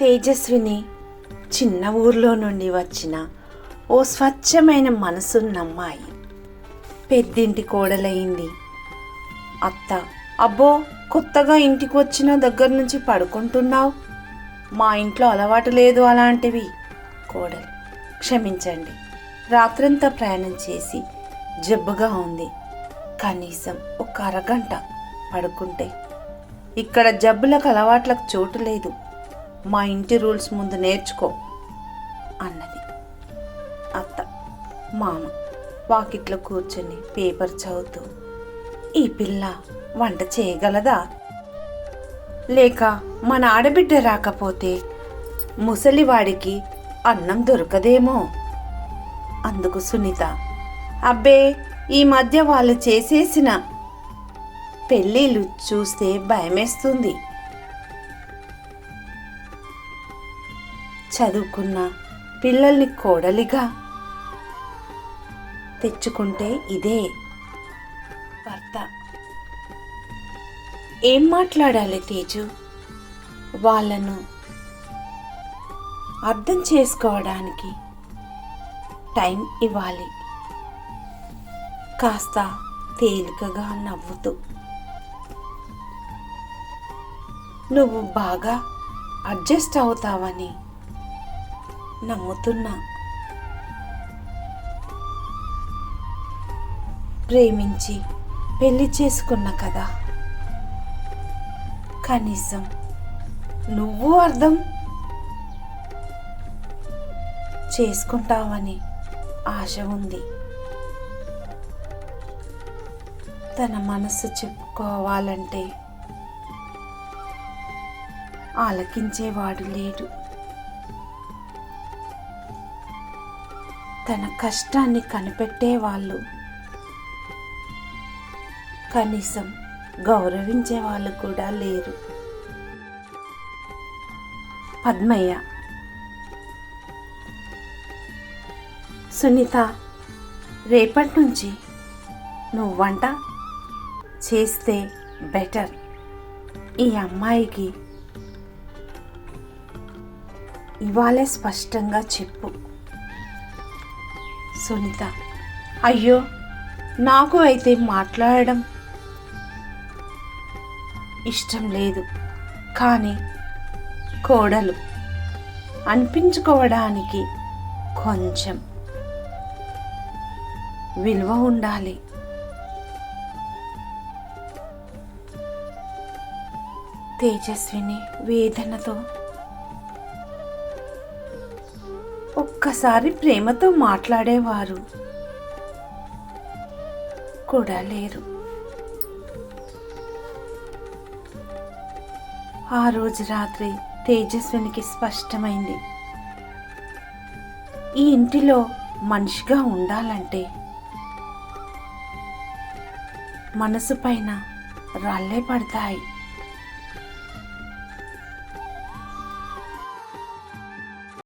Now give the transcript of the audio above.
తేజస్విని చిన్న ఊర్లో నుండి వచ్చిన ఓ స్వచ్ఛమైన మనసున్న అమ్మాయి. పెద్దింటి కోడలైంది. అత్త అబ్బో కొత్తగా ఇంటికి వచ్చిన దగ్గర నుంచి పడుకుంటున్నావు? మా ఇంట్లో అలవాటు లేదు అలాంటివి కోడలు. క్షమించండి. రాత్రంతా ప్రయాణం చేసి జబ్బుగా ఉంది. కనీసం ఒక అరగంట పడుకుంటే. ఇక్కడ జబ్బులకు అలవాట్లకు చోటు లేదు. మా ఇంటి రూల్స్ ముందు నేర్చుకో అన్నది. అత్త మామ వాకిట్లో కూర్చొని పేపర్ చదువుతూ ఈ పిల్ల వంట చేయగలదా? లేక మన ఆడబిడ్డ రాకపోతే ముసలివాడికి అన్నం దొరకదేమో? అందుకు సునీత అబ్బే ఈ మధ్య వాళ్ళు చేసేసిన పెళ్ళిళ్ళు చూస్తే భయమేస్తుంది. చదువుకున్న పిల్లల్ని కోడలిగా తెచ్చుకుంటే ఇదే భర్త. ఏం మాట్లాడాలి తేజు? వాళ్ళను అర్థం చేసుకోవడానికి టైం ఇవ్వాలి. కాస్త తేలికగా నవ్వుతూ. నువ్వు బాగా అడ్జస్ట్ అవుతావని నమ్ముతున్నా. ప్రేమించి పెళ్ళి చేసుకున్న కదా కనీసం నువ్వు అర్థం చేసుకుంటావని ఆశ ఉంది. తన మనసు చెప్పుకోవాలంటే ఆలకించేవాడు లేడు. తన కష్టాన్ని కనిపెట్టేవాళ్ళు. కనీసం గౌరవించే వాళ్ళు కూడా లేరు. పద్మయ్య. సునీత రేపటి నుంచి నువ్వు వంట చేస్తే బెటర్. ఈ అమ్మాయికి ఇవాళే స్పష్టంగా చెప్పు. సునీత. అయ్యో నాకు అయితే మాట్లాడడం ఇష్టం లేదు. కానీ కోడలు అనిపించుకోవడానికి కొంచెం విలువ ఉండాలి. తేజస్విని వేదనతో ఒక్కసారి ప్రేమతో మాట్లాడేవారు. కూడా లేరు. ఆ రోజు రాత్రి తేజస్వినికి స్పష్టమైంది. ఈ ఇంటిలో మనిషిగా ఉండాలంటే మనసు పైన రాళ్ళే పడతాయి.